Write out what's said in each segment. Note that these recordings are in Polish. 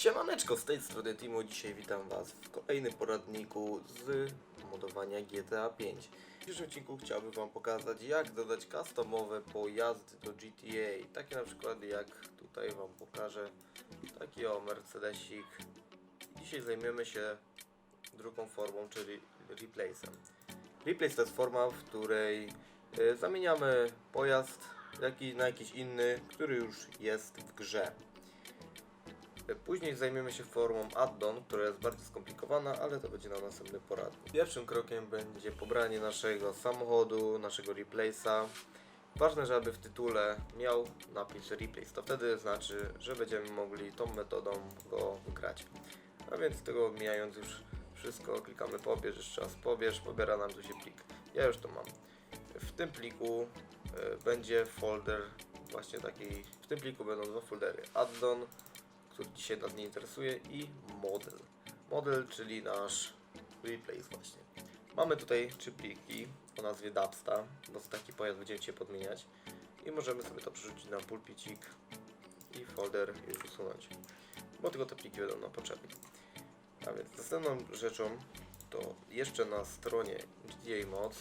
Siemaneczko, z tej strony Timo, dzisiaj witam Was w kolejnym poradniku z modowania GTA 5. W dzisiejszym odcinku chciałbym Wam pokazać jak dodać customowe pojazdy do GTA. Takie na przykład jak tutaj Wam pokażę, taki o Mercedesik. Dzisiaj zajmiemy się drugą formą, czyli replace'em. Replace to jest forma, w której y, zamieniamy pojazd na jakiś inny, który już jest w grze. Później zajmiemy się formą addon, która jest bardziej skomplikowana, ale to będzie na następny poradnik. Pierwszym krokiem będzie pobranie naszego samochodu, naszego replace'a. Ważne, żeby w tytule miał napis replace. To wtedy znaczy, że będziemy mogli tą metodą go grać. A więc tego mijając już wszystko, klikamy pobierz, jeszcze raz pobierz, pobiera nam tu się plik. Ja już to mam. W tym pliku e, będzie folder właśnie taki, w tym pliku będą dwa foldery. Addon który dzisiaj nas nie interesuje i model. Model, czyli nasz replace właśnie. Mamy tutaj trzy pliki o nazwie Dubsta, bo taki pojazd będziemy dzisiaj podmieniać i możemy sobie to przerzucić na pulpicik i folder już usunąć, bo tylko te pliki będą nam potrzebne. A więc następną rzeczą to jeszcze na stronie GTA Mods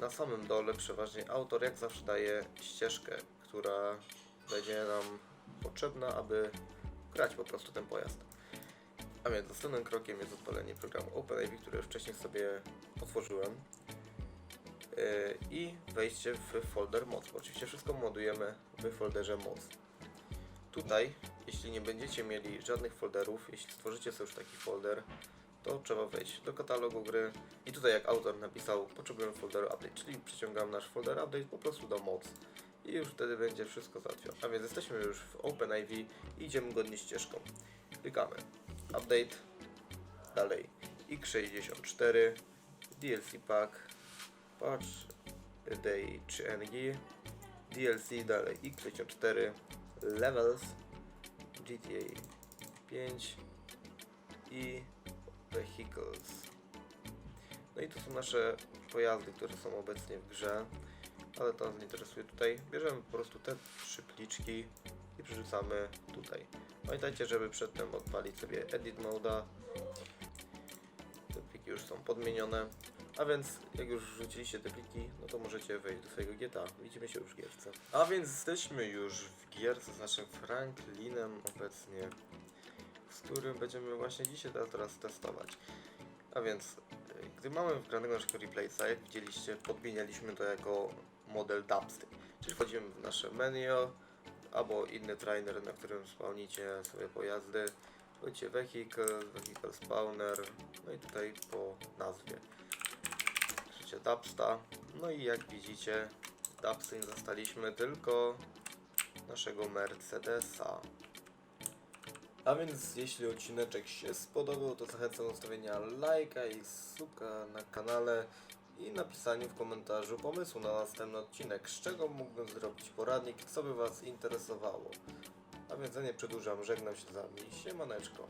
na samym dole przeważnie autor jak zawsze daje ścieżkę, która będzie nam potrzebna, aby grać po prostu ten pojazd. A więc następnym krokiem jest odpalenie programu OpenIV, który już wcześniej sobie otworzyłem Yy, i wejście w folder moc. Oczywiście wszystko modujemy w folderze moc. Tutaj, jeśli nie będziecie mieli żadnych folderów, jeśli stworzycie sobie już taki folder, to trzeba wejść do katalogu gry i tutaj jak autor napisał, potrzebujemy folderu update, czyli przyciągam nasz folder update po prostu do moc i już wtedy będzie wszystko załatwione. A więc jesteśmy już w OpenIV i idziemy godnie ścieżką. Klikamy. Update, dalej. X64, DLC Pack, Patch. Day 3NG, DLC, dalej. X64, Levels, GTA 5 i Vehicles. No i to są nasze pojazdy, które są obecnie w grze ale to nas nie interesuje tutaj. Bierzemy po prostu te trzy pliczki i przerzucamy tutaj. Pamiętajcie, żeby przedtem odpalić sobie edit moda. Te pliki już są podmienione. A więc jak już wrzuciliście te pliki, no to możecie wejść do swojego GTA. Widzimy się już w gierce. A więc jesteśmy już w gierce z naszym Franklinem obecnie, z którym będziemy właśnie dzisiaj teraz, testować. A więc, gdy mamy wgranego naszego replace'a, jak widzieliście, podmienialiśmy to jako model dubstick. Czyli wchodzimy w nasze menu, albo inny trainer, na którym spawnicie sobie pojazdy. Wchodzicie vehicle, vehicle spawner, no i tutaj po nazwie. Piszecie dubsta. No i jak widzicie, dubstem zostaliśmy tylko naszego Mercedesa. A więc jeśli odcineczek się spodobał, to zachęcam do zostawienia lajka i suka na kanale i napisaniu w komentarzu pomysłu na następny odcinek, z czego mógłbym zrobić poradnik, co by Was interesowało. A więc ja nie przedłużam, żegnam się z Wami, siemaneczko.